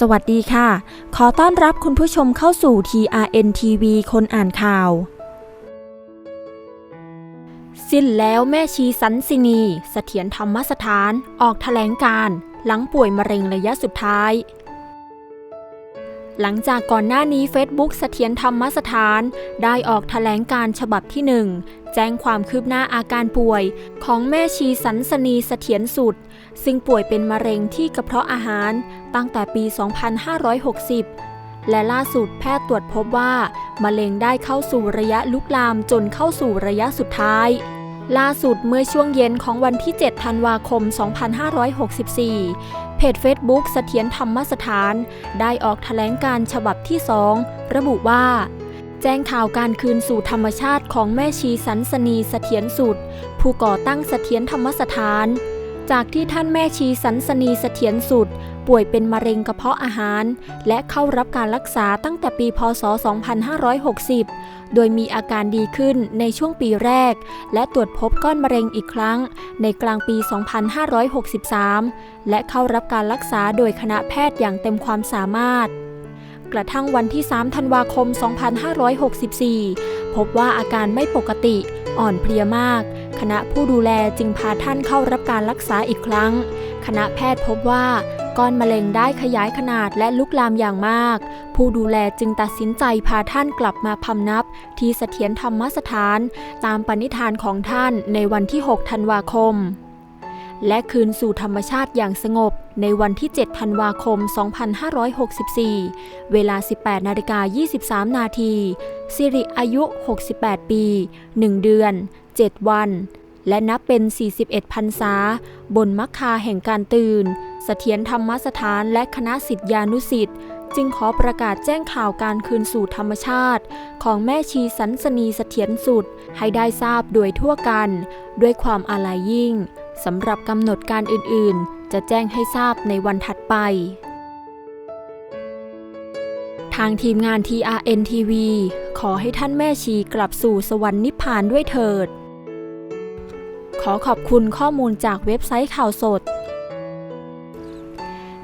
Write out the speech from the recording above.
สวัสดีค่ะ ขอต้อนรับคุณผู้ชมเข้าสู่ TRN TV คนอ่านข่าว สิ้นแล้วแม่ชีสันสินีเสถียรธรรมสถานออกแถลงการ์หลังป่วยมะเร็งระยะสุดท้าย หลังจากก่อนหน้านี้ Facebook เสถียรธรรมสถาน ได้ออกแถลงการฉบับที่หนึ่งแจ้งความคืบหน้าอาการป่วย ของแม่ชีสันสนีเสถียรสุด ซึ่งป่วยเป็นมะเร็งที่กระเพาะอาหารตั้งแต่ปี 2560 และล่าสุดแพทย์ตรวจพบว่ามะเร็งได้เข้าสู่ระยะลุกลามจนเข้าสู่ระยะสุดท้าย ล่าสุดเมื่อช่วงเย็นของวันที่ 7 ธันวาคม 2564 เพจ Facebook เสถียรธรรมสถาน ได้ออกแถลงการฉบับที่2ระบุว่า แจ้งข่าวการคืนสู่ธรรมชาติของแม่ชีสันสนีเสถียรสุด ผู้ก่อตั้งเสถียรธรรมสถาน จากที่ท่านแม่ชีสันสนีเสถียรสุด ป่วยเป็นมะเร็งกระเพาะอาหาร และเข้ารับการรักษาตั้งแต่ปีพศ 2560 โดยมีอาการดีขึ้นในช่วงปีแรก และตรวจพบก้อนมะเร็งอีกครั้ง ในกลางปี 2563 และเข้ารับการรักษาโดยคณะแพทย์อย่างเต็มความสามารถกระทั่งวันที่ 3 ธันวาคม 2564 พบว่าอาการไม่ปกติอ่อนเพลียมาก คณะผู้ดูแลจึงพาท่านเข้ารับการรักษาอีกครั้ง คณะแพทย์พบว่า ก้อนมะเร็งได้ขยายขนาดและลุกลามอย่างมาก ผู้ดูแลจึงตัดสินใจพาท่านกลับมาพำนับ ที่เสถียรธรรมสถาน ตามปณิธานของท่านในวันที่ 6 ธันวาคม และคืนสู่ธรรมชาติอย่างสงบ ในวันที่ 7 ธันวาคม 2564 เวลา 18นาฬิกา23 นาทีสิริอายุ 68 ปี 1 เดือน 7 วัน และนับเป็น 41พรรษา บนมัคคาแห่งการตื่น เสถียรธรรมสถานและคณะสิทธิานุสิทธิ์จึงขอประกาศแจ้งข่าวการคืนสู่ธรรมชาติ ของแม่ชีสันสนีเสถียรสุด ให้ได้ทราบโดยทั่วกัน ด้วยความอาลัยยิ่งสำหรับกำหนดการอื่นๆ จะแจ้งให้ทราบในวันถัดไป ทางทีมงาน TRN TV ขอให้ท่านแม่ชีกลับสู่สวรรค์นิพพานด้วยเถิด ขอขอบคุณข้อมูลจากเว็บไซต์ข่าวสด